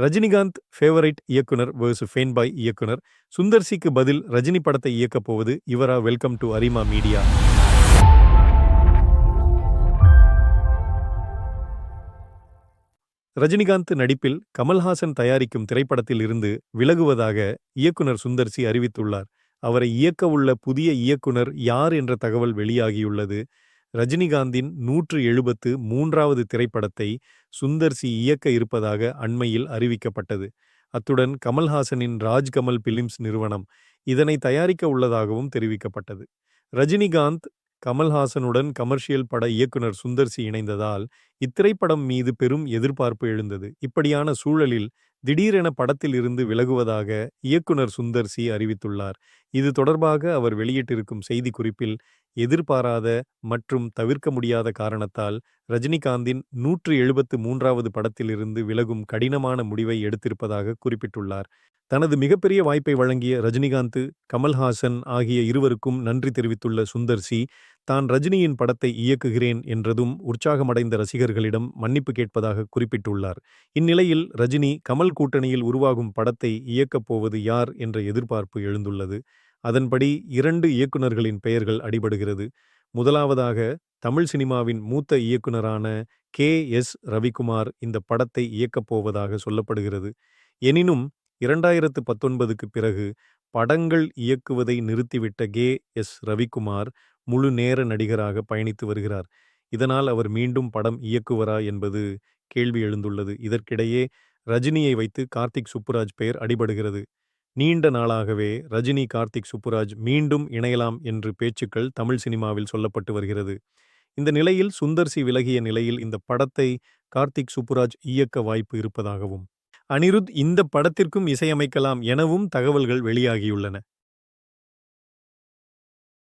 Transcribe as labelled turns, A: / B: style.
A: Rajinikanth favourite இயக்குனர் வேர்சு ஃபேன்பாய் இயக்குனர். சுந்தர்சிக்கு பதில் ரஜினி படத்தை இயக்கப் போவது. இவரா welcome to Arima media Rajinikanth நடிப்பில் கமல்ஹாசன் தயாரிக்கும் திரைப்படத்தில் இருந்து விலகுவதாக இயக்குனர் சுந்தர்சி அறிவித்துள்ளார். அவரை இயக்கவுள்ள புதிய இயக்குனர் யார் என்ற தகவல் வெளியாகியுள்ளது. ரஜினிகாந்தின் நூற்று எழுபத்து மூன்றாவது திரைப்படத்தை சுந்தர்சி இயக்க இருப்பதாக அண்மையில் அறிவிக்கப்பட்டது. அத்துடன் கமல்ஹாசனின் ராஜ்கமல் பிலிம்ஸ் நிறுவனம் இதனை தயாரிக்க உள்ளதாகவும் தெரிவிக்கப்பட்டது. ரஜினிகாந்த் கமல்ஹாசனுடன் கமர்ஷியல் பட இயக்குனர் சுந்தர்சி இணைந்ததால் இத்திரைப்படம் மீது பெரும் எதிர்பார்ப்பு எழுந்தது. இப்படியான சூழலில் திடீரென படத்தில் இருந்து விலகுவதாக இயக்குனர் சுந்தர் சி அறிவித்துள்ளார். இது தொடர்பாக அவர் வெளியிட்டிருக்கும் செய்தி குறிப்பில் எதிர்பாராத மற்றும் தவிர்க்க முடியாத காரணத்தால் ரஜினிகாந்தின் நூற்று எழுபத்து மூன்றாவது படத்திலிருந்து விலகும் கடினமான முடிவை எடுத்திருப்பதாக குறிப்பிட்டுள்ளார். தனது மிகப்பெரிய வாய்ப்பை வழங்கிய ரஜினிகாந்த் கமல்ஹாசன் ஆகிய இருவருக்கும் நன்றி தெரிவித்துள்ள சுந்தர் சி தான் ரஜினியின் படத்தை இயக்குகிறேன் என்றதும் உற்சாகமடைந்த ரசிகர்களிடம் மன்னிப்பு கேட்பதாக குறிப்பிட்டுள்ளார். இந்நிலையில் ரஜினி கமல் கூட்டணியில் உருவாகும் படத்தை இயக்கப் போவது யார் என்ற எதிர்பார்ப்பு எழுந்துள்ளது. அதன்படி இரண்டு இயக்குநர்களின் பெயர்கள் அடிபடுகிறது. முதலாவதாக தமிழ் சினிமாவின் மூத்த இயக்குநரான கே. எஸ். ரவிக்குமார் இந்த படத்தை இயக்கப் போவதாக சொல்லப்படுகிறது. எனினும் இரண்டாயிரத்து பத்தொன்பதுக்கு பிறகு படங்கள் இயக்குவதை நிறுத்திவிட்ட கே. எஸ். ரவிக்குமார் முழு நேர நடிகராக பயணித்து வருகிறார். இதனால் அவர் மீண்டும் படம் இயக்குவரா என்பது கேள்வி எழுந்துள்ளது. இதற்கிடையே ரஜினியை வைத்து கார்த்திக் சுப்புராஜ் பெயர் அடிபடுகிறது. நீண்ட நாளாகவே ரஜினி கார்த்திக் சுப்புராஜ் மீண்டும் இணையலாம் என்று பேச்சுக்கள் தமிழ் சினிமாவில் சொல்லப்பட்டு வருகிறது. இந்த நிலையில் சுந்தர்சி விலகிய நிலையில் இந்த படத்தை கார்த்திக் சுப்புராஜ் இயக்க வாய்ப்பு இருப்பதாகவும் அனிருத் இந்த படத்திற்கும் இசையமைக்கலாம் எனவும் தகவல்கள் வெளியாகியுள்ளன.